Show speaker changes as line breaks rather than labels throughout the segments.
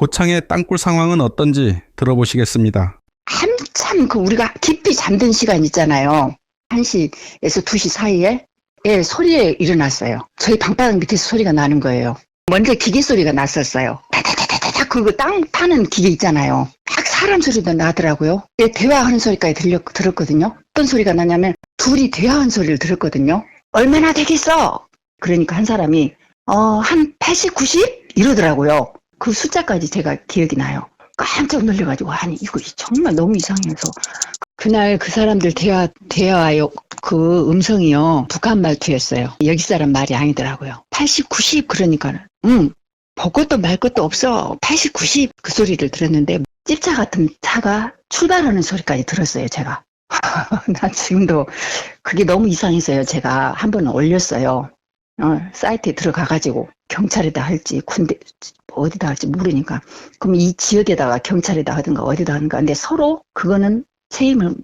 고창의 땅굴 상황은 어떤지 들어보시겠습니다.
한참 그 우리가 깊이 잠든 시간 있잖아요. 1시에서 2시 사이에 예, 소리에 일어났어요. 저희 방바닥 밑에서 소리가 나는 거예요. 먼저 기계 소리가 났었어요. 다다다다다 그거 땅 파는 기계 있잖아요. 막 사람 소리도 나더라고요. 예, 대화하는 소리까지 들려, 들었거든요. 어떤 소리가 나냐면 둘이 대화하는 소리를 들었거든요. 얼마나 되겠어? 그러니까 한 사람이 어, 한 80, 90? 이러더라고요. 그 숫자까지 제가 기억이 나요. 깜짝 놀래가지고 아니 이거 정말 너무 이상해서. 그날 그 사람들 대화 대화요 그 음성이요 북한 말투였어요. 여기 사람 말이 아니더라고요. 80, 90 그러니까 응 벚것도 말 것도 없어. 80, 90 그 소리를 들었는데 찝차 같은 차가 출발하는 소리까지 들었어요 제가. 나 지금도 그게 너무 이상해서요. 제가 한 번 올렸어요. 어, 사이트에 들어가가지고 경찰에다 할지 군대 어디다 할지 모르니까. 그럼 이 지역에다가 경찰에다 하든가 어디다 하든가. 근데 서로 그거는 책임을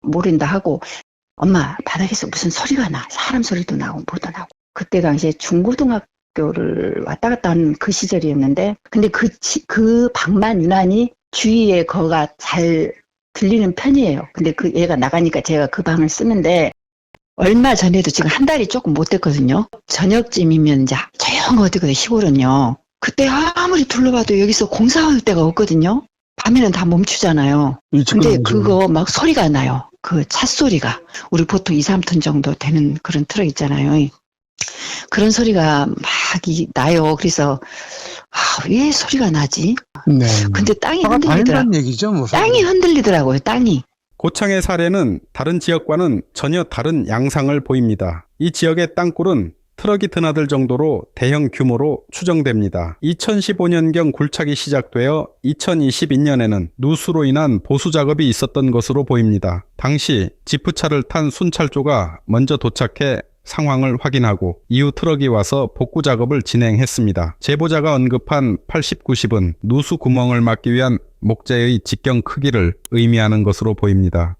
모른다 하고 엄마 바닥에서 무슨 소리가 나? 사람 소리도 나고 뭐도 나고. 그때 당시에 중고등학교를 왔다 갔다 하는 그 시절이었는데 근데 그, 지- 그 방만 유난히 주위에 거가 잘 들리는 편이에요. 근데 그 얘가 나가니까 제가 그 방을 쓰는데 얼마 전에도 지금 한 달이 조금 못 됐거든요 저녁쯤이면 이제 조용하거든요 시골은요 그때 아무리 둘러봐도 여기서 공사할 데가 없거든요. 밤에는 다 멈추잖아요. 근데 그거 막 소리가 나요. 그차 소리가. 우리 보통 2, 3톤 정도 되는 그런 트럭 있잖아요. 그런 소리가 막 이- 나요. 그래서 아, 왜 소리가 나지?
네.
근데 땅이
차가
흔들리더라.
다닌다는 얘기죠, 뭐.
땅이 흔들리더라고요. 땅이.
고창의 사례는 다른 지역과는 전혀 다른 양상을 보입니다. 이 지역의 땅굴은 트럭이 드나들 정도로 대형 규모로 추정됩니다. 2015년경 굴착이 시작되어 2022년에는 누수로 인한 보수 작업이 있었던 것으로 보입니다. 당시 지프차를 탄 순찰조가 먼저 도착해 상황을 확인하고 이후 트럭이 와서 복구 작업을 진행했습니다. 제보자가 언급한 80, 90은 누수 구멍을 막기 위한 목재의 직경 크기를 의미하는 것으로 보입니다.